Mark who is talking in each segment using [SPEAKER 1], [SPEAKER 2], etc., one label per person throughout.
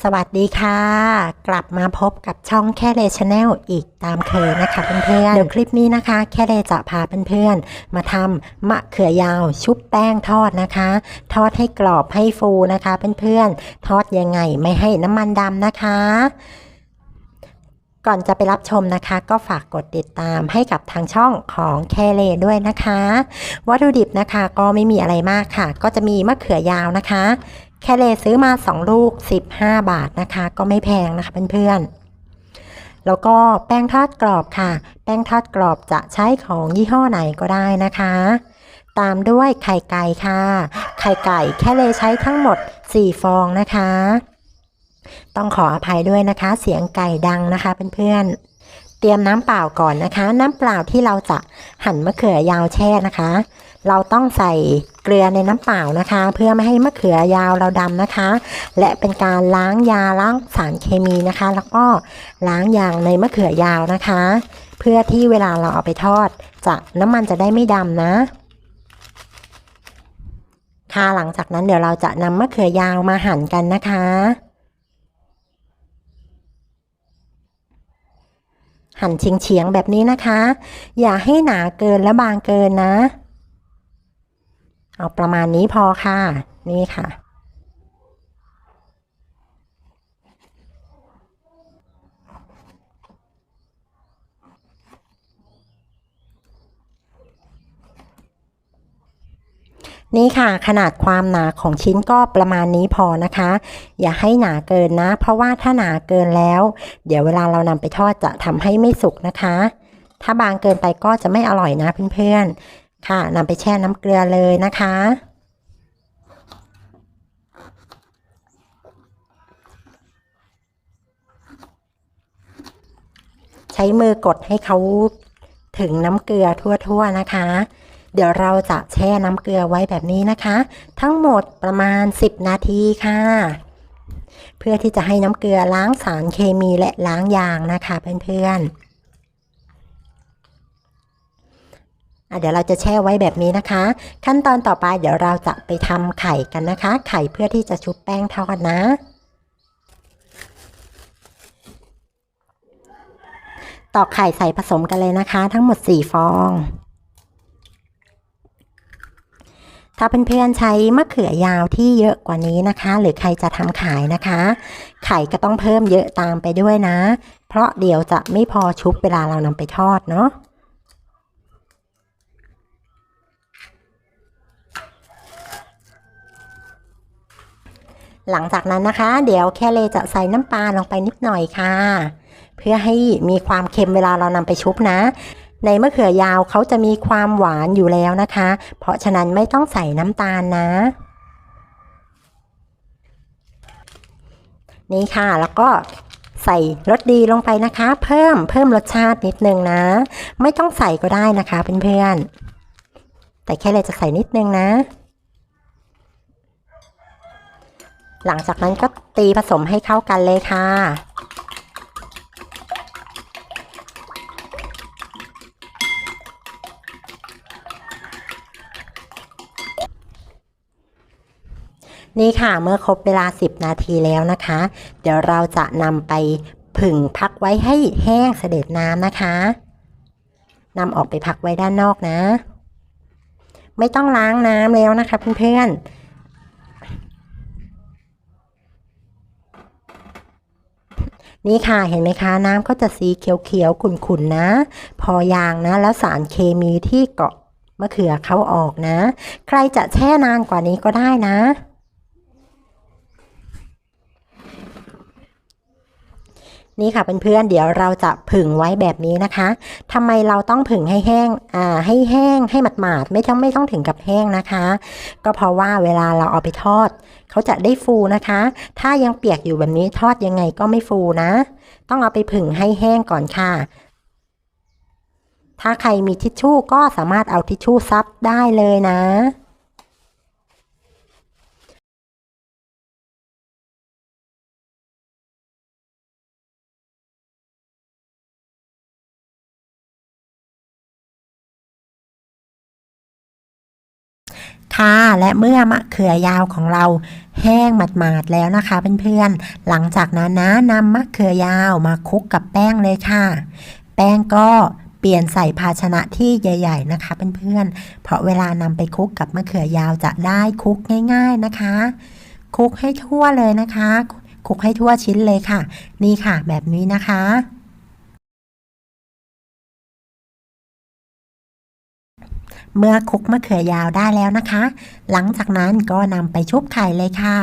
[SPEAKER 1] สวัสดีค่ะ กลับมาพบกับช่องแค่เลชแนลอีกตามเคยนะคะเพื่อนๆเดี๋ยวคลิปนี้นะคะ แค่เลจะพาเพื่อนๆมาทำมะเขือยาวชุบแป้งทอดนะคะ ทอดให้กรอบให้ฟูนะคะเพื่อนๆทอดยังไงไม่ให้น้ำมันดำนะคะก่อนจะไปรับชมนะคะ ก็ฝากกดติดตามให้กับทางช่องของแคเลด้วยนะคะ วัตถุดิบนะคะก็ไม่มีอะไรมากค่ะ ก็จะมีมะเขือยาวนะคะ แคเลซื้อมา 2 ลูก 15 บาทนะคะ ก็ไม่แพงนะคะเพื่อนๆ แล้วก็แป้งทอดกรอบค่ะ แป้งทอดกรอบจะใช้ของยี่ห้อไหนก็ได้นะคะ ตามด้วยไข่ไก่ค่ะ ไข่ไก่แคเลใช้ทั้งหมด 4 ฟองนะคะ ต้องขออภัยด้วยนะคะ เสียงไก่ดังนะคะเพื่อนๆ เตรียมน้ำเปล่าก่อนนะคะ น้ำเปล่าที่เราจะหั่นมะเขือยาวแช่นะคะ เราต้องใส่เกลือในน้ำเปล่านะคะ เพื่อไม่ให้มะเขือยาวเราดำนะคะ และเป็นการล้างยาล้างสารเคมีนะคะ แล้วก็ล้างยางในมะเขือยาวนะคะ เพื่อที่เวลาเราเอาไปทอด จะน้ำมันจะได้ไม่ดำนะค่ะหลังจากนั้นเดี๋ยวเราจะนำมะเขือยาวมาหั่นกันนะคะ หั่นเฉียงๆแบบนี้นะคะ อย่าให้หนาเกินและบางเกินนะ เอาประมาณนี้พอค่ะ นี่ค่ะ นี่ค่ะขนาดความหนาของชิ้นก็ประมาณนี้พอนะคะ อย่าให้หนาเกินนะ เพราะว่าถ้าหนาเกินแล้ว เดี๋ยวเวลาเรานำไปทอดจะทำให้ไม่สุกนะคะ ถ้าบางเกินไปก็จะไม่อร่อยนะเพื่อนๆ ค่ะนำไปแช่น้ำเกลือเลยนะคะ ใช้มือกดให้เขาถึงน้ำเกลือทั่วๆนะคะ เดี๋ยวเราจะแช่น้ำเกลือไว้แบบนี้นะคะ ทั้งหมดประมาณ 10 นาทีค่ะ เพื่อที่จะให้น้ำเกลือล้างสารเคมีและล้างยางนะคะเพื่อนๆอะ เดี๋ยวเราจะแช่ไว้แบบนี้นะคะ ขั้นตอนต่อไปเดี๋ยวเราจะไปทำไข่กันนะคะ ไข่เพื่อที่จะชุบแป้งทอดนะ ตอกไข่ใส่ผสมกันเลยนะคะ ทั้งหมด 4 ฟอง ถ้าเพื่อนๆใช้มะเขือยาวที่เยอะกว่านี้นะคะ หรือใครจะทำขายนะคะ ไข่ก็ต้องเพิ่มเยอะตามไปด้วยนะ เพราะเดี๋ยวจะไม่พอชุบเวลาเรานำไปทอดเนาะ หลังจากนั้นนะคะ เดี๋ยวแค่เลจะใส่น้ำปลาลงไปนิดหน่อยค่ะ เพื่อให้มีความเค็มเวลาเรานำไปชุบนะ ในมะเขือยาวเขาจะมีความหวานอยู่แล้วนะคะ เพราะฉะนั้นไม่ต้องใส่น้ำตาลนะ นี่ค่ะแล้วก็ใส่รสดีลงไปนะคะ เพิ่มเพิ่มรสชาตินิดนึงนะ ไม่ต้องใส่ก็ได้นะคะเพื่อนๆแต่แค่เลยจะใส่นิดนึงนะ หลังจากนั้นก็ตีผสมให้เข้ากันเลยค่ะ นี่ค่ะเมื่อครบเวลา 10 นาทีแล้วนะคะ เดี๋ยวเราจะนำไปผึ่งพักไว้ให้แห้งเสด็จน้ำนะคะนำออกไปพักไว้ด้านนอกนะ ไม่ต้องล้างน้ำแล้วนะคะเพื่อนๆ นี่ค่ะเห็นไหมคะ น้ำก็จะสีเขียวๆขุ่นๆนะ พอยางนะ แล้วสารเคมีที่เกาะมะเขือเขาออกนะ ใครจะแช่นานกว่านี้ก็ได้นะ นี่ค่ะเพื่อนๆเดี๋ยวเราจะผึ่งไว้แบบนี้นะคะทำไมเราต้องผึ่งให้แห้งอ่าให้แห้งให้หมาดๆไม่ต้องไม่ต้องถึงกับแห้งนะคะ ก็เพราะว่าเวลาเราเอาไปทอดเขาจะได้ฟูนะคะ ถ้ายังเปียกอยู่แบบนี้ทอดยังไงก็ไม่ฟูนะ ต้องเอาไปผึ่งให้แห้งก่อนค่ะ ถ้าใครมีทิชชู่ก็สามารถเอาทิชชู่ซับได้เลยนะ ค่ะ และเมื่อมะเขือยาวของเราแห้งหมาดๆแล้วนะคะเพื่อนๆ หลังจากนั้นนะนำมะเขือยาวมาคลุกกับแป้งเลยค่ะ แป้งก็เปลี่ยนใส่ภาชนะที่ใหญ่ ๆ นะคะเพื่อนๆ เพราะเวลานำไปคลุกกับมะเขือยาวจะได้คลุกง่าย ๆนะคะคลุกให้ทั่วเลยนะคะคลุกให้ทั่วชิ้นเลยค่ะ นี่ค่ะแบบนี้นะคะ เมื่อคลุกมะเขือยาวได้แล้วนะคะ หลังจากนั้นก็นำไปชุบไข่เลยค่ะ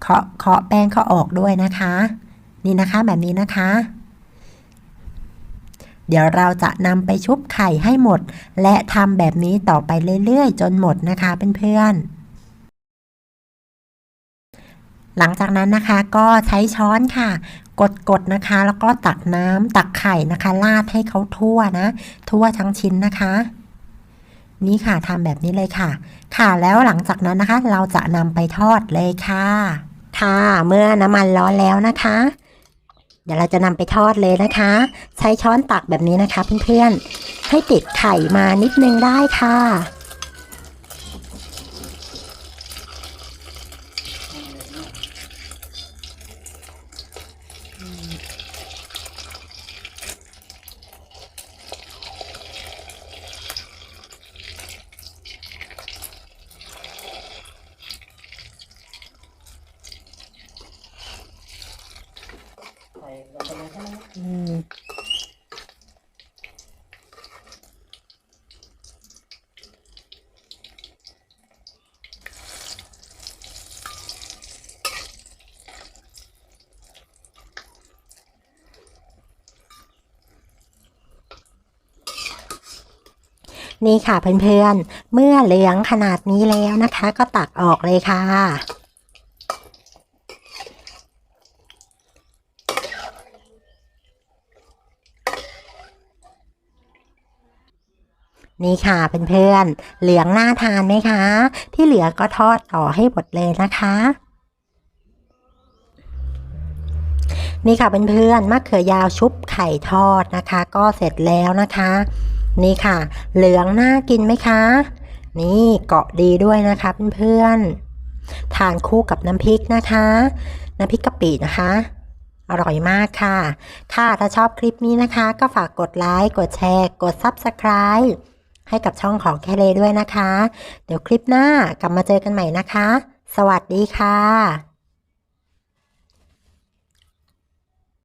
[SPEAKER 1] เคาะเคาะแป้งเขาออกด้วยนะคะ นี่นะคะแบบนี้นะคะ เดี๋ยวเราจะนำไปชุบไข่ให้หมด และทำแบบนี้ต่อไปเรื่อยๆ จนหมดนะคะเพื่อนๆหลังจากนั้นนะคะก็ใช้ช้อนค่ะ กดๆนะคะ แล้วก็ตักน้ำตักไข่นะคะราดให้เขาทั่วนะ ทั่วทั้งชิ้นนะคะ นี่ค่ะทำแบบนี้เลยค่ะ ค่ะแล้วหลังจากนั้นนะคะ เราจะนำไปทอดเลยค่ะ ค่ะเมื่อน้ำมันร้อนแล้วนะคะ เดี๋ยวเราจะนำไปทอดเลยนะคะ ใช้ช้อนตักแบบนี้นะคะ เพื่อนๆให้ติดไข่มานิดนึงได้ค่ะ อืม นี่ค่ะเพื่อนๆ เมื่อเหลืองขนาดนี้แล้วนะคะ ก็ตักออกเลยค่ะ นี่ค่ะเพื่อนๆ เหลืองน่าทานไหมคะ ที่เหลือก็ทอดต่อให้หมดเลยนะคะ นี่ค่ะเพื่อนๆมะเขือยาวชุบไข่ทอดนะคะ ก็เสร็จแล้วนะคะ นี่ค่ะ เหลืองน่ากินไหมคะ นี่เกาะดีด้วยนะคะเพื่อนๆ ทานคู่กับน้ำพริกนะคะ น้ำพริกกะปินะคะอร่อยมากค่ะ ค่ะ ถ้าชอบคลิปนี้นะคะ ก็ฝากกดไลค์ กดแชร์ กด Subscribe ให้กับช่องของแคเลด้วยนะคะ เดี๋ยวคลิปหน้ากลับมาเจอกันใหม่นะคะ สวัสดีค่ะ